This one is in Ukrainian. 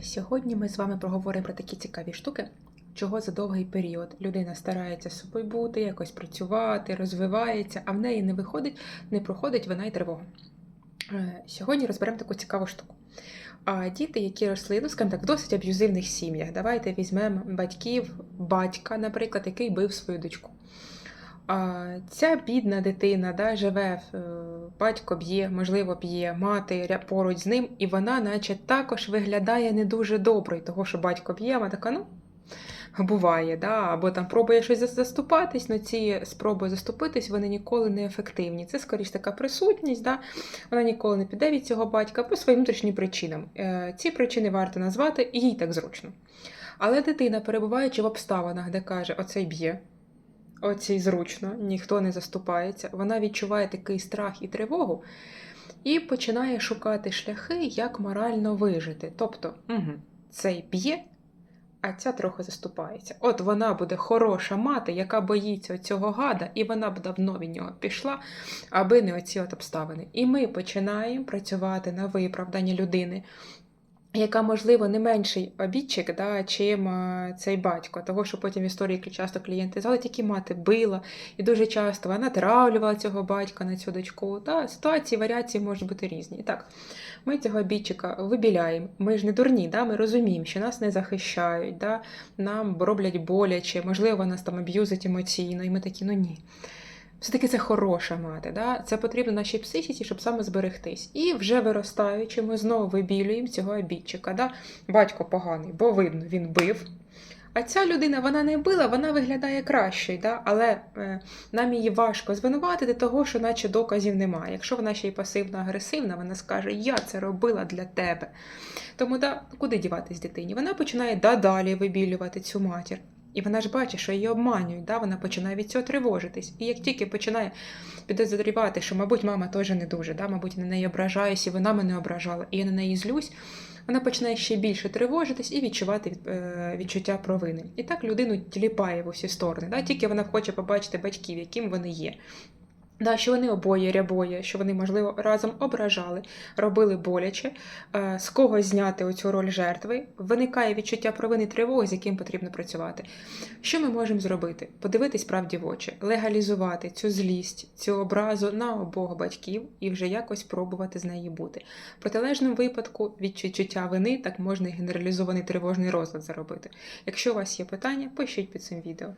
Сьогодні ми з вами проговоримо про такі цікаві штуки, чого за довгий період людина старається з собою бути, якось працювати, розвивається, а в неї не виходить, не проходить вина і тривога. Е, Сьогодні розберемо таку цікаву штуку. А діти, які росли, ну, скажімо так, в досить аб'юзивних сім'ях. Давайте візьмемо батьків, батька, наприклад, який бив свою дочку. А ця бідна дитина да, живе, е, батько б'є, можливо, б'є, мати поруч з ним, і вона, наче, також виглядає не дуже доброю, того, що батько б'є, вона така, ну, буває, да, або там пробує щось заступатись, але ці спроби заступитись, вони ніколи не ефективні. Це скоріш така присутність, да, вона ніколи не піде від цього батька по своїм внутрішнім причинам. Е, Ці причини варто назвати, їй так зручно. Але дитина, перебуваючи в обставинах, де каже, оцей б'є, оцій зручно, ніхто не заступається, вона відчуває такий страх і тривогу і починає шукати шляхи, як морально вижити. Тобто, угу, цей б'є, а ця трохи заступається. От вона буде хороша мати, яка боїться цього гада, і вона б давно від нього пішла, аби не оці от обставини. І ми починаємо працювати на виправдання людини. Яка, можливо, не менший обідчик, да, чим а, цей батько. Того, що потім в історії часто клієнти згадують, тільки мати била, і дуже часто вона травлювала цього батька на цю дочку. Да, ситуації, варіації можуть бути різні. І так, ми цього обідчика вибіляємо. Ми ж не дурні, да, ми розуміємо, що нас не захищають, да, нам роблять боляче, можливо, нас там аб'юзить емоційно, і ми такі, ну ні. Все-таки це хороша мати, да? це потрібно нашій психіці, щоб саме зберегтись. І вже виростаючи, ми знову вибілюємо цього обідчика. Да? Батько поганий, бо видно, він бив. А ця людина вона не била, вона виглядає краще, да? але е, нам її важко звинуватити, того, що наче доказів немає. Якщо вона ще й пасивно-агресивна, вона скаже, я це робила для тебе. Тому да, куди діватись дитині? Вона починає да, далі вибілювати цю матір. І вона ж бачить, що її обманюють, да? вона починає від цього тривожитись. І як тільки починає підозрювати, що, мабуть, мама теж не дуже, да? мабуть, я на неї ображаюся, і вона мене ображала, і я на неї злюсь, вона починає ще більше тривожитись і відчувати від- е, відчуття провини. І так людину тіліпає в усі сторони. Да? Тільки вона хоче побачити батьків, яким вони є. Да, що вони обоє рябоє, що вони, можливо, разом ображали, робили боляче, е, з кого зняти оцю роль жертви, виникає відчуття провини тривоги, з яким потрібно працювати. Що ми можемо зробити? Подивитись правді в очі, легалізувати цю злість, цю образу на обох батьків і вже якось пробувати з неї бути. В протилежному випадку від відчуття вини так можна і генералізований тривожний розлад заробити. Якщо у вас є питання, пишіть під цим відео.